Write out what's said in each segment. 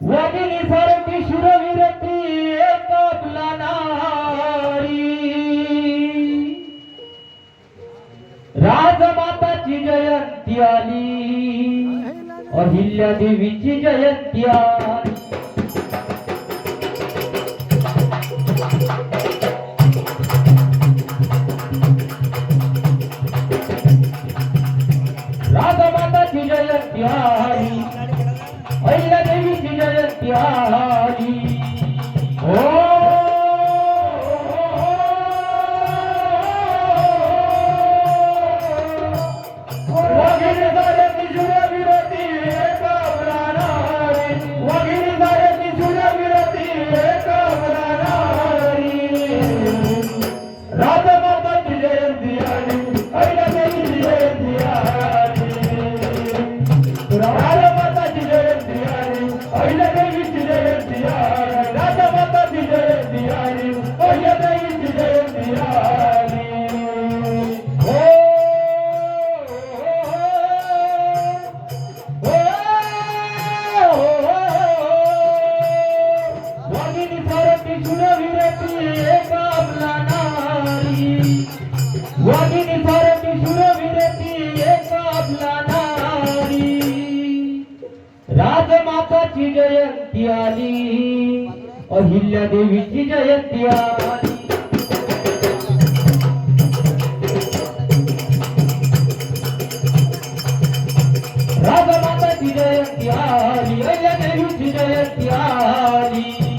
वदिनी सारखी शुरविरती राजमाताची जयंती आली अहिल्या देवीची जयंती आली. माताची जयंती आली. अहिल्या देवीची जयंती आली. राजा माताची जयंती आली अहिल्या देवीची जयंती आली.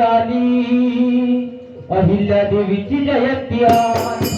आली. अहिल्या देवीची जयंती आली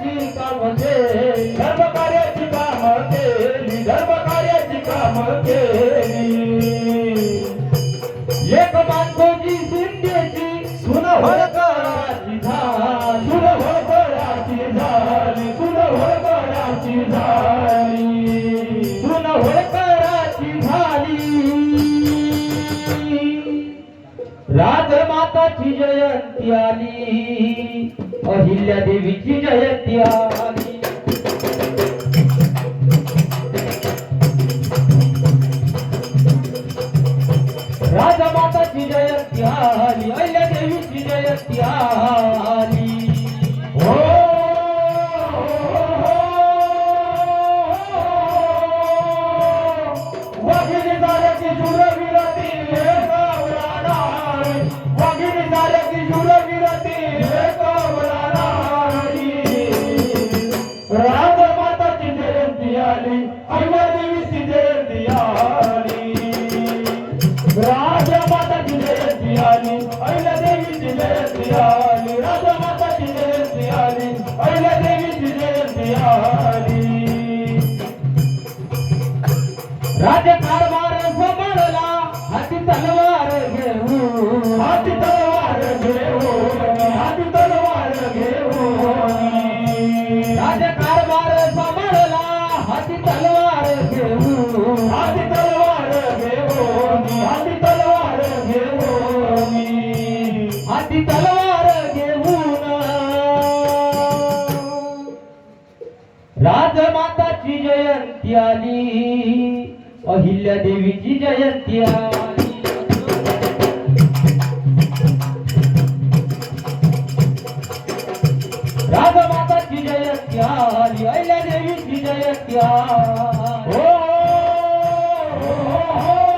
कार्याची काम केली धर्म कार्याची काम केली. धर्म कार्याची काम केली एक बांधोजी शिंदेची सुन होळकराची झाली. सुन होळकराची जयंती आली. देवीची जयंती जयंती आली. राजमाताची जयंती आली. अहिल्या देवीची जयंती आली. राजकारभार हाती तलवार हाती तलवार हाती तलवार राजमाताची जयंती आली. अहिल्या देवीची जयंती आली. राजमाताची जयंती आली अहिल्या देवीची जयंती आली. हो. हो, हो, हो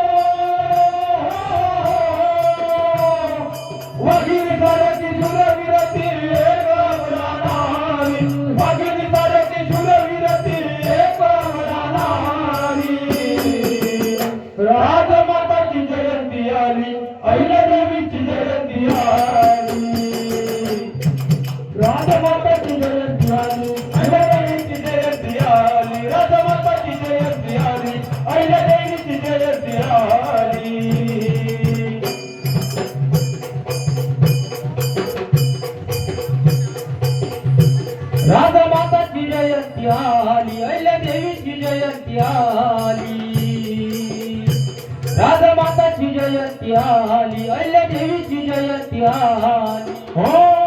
राजमाताची जयंती आली अहिल्या देवीची जयंती आली राजमाताची जयंती आली अहिल्या देवीची जयंती आली हो वाहिनी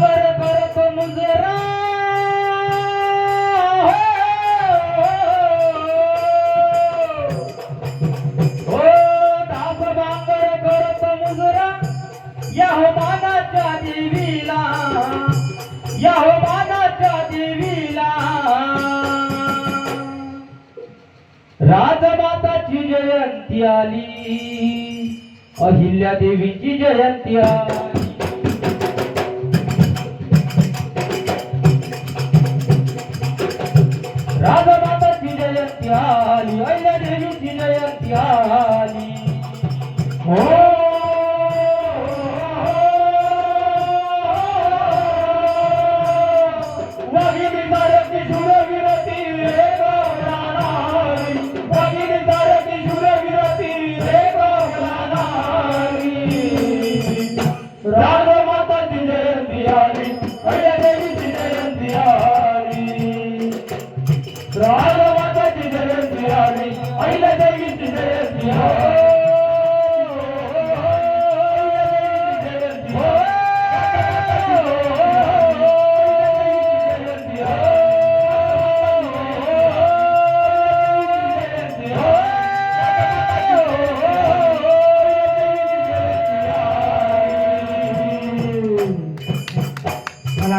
दास भाकर मुजरा. हो, हो, हो. हो दास भाकर करतो मुजरा. या हो मानाच्या देवीला. या हो मानाच्या देवीला. राजमाताची जयंती आली. अहिल्या देवीची जयंती आली. आली अहिल्या देवीची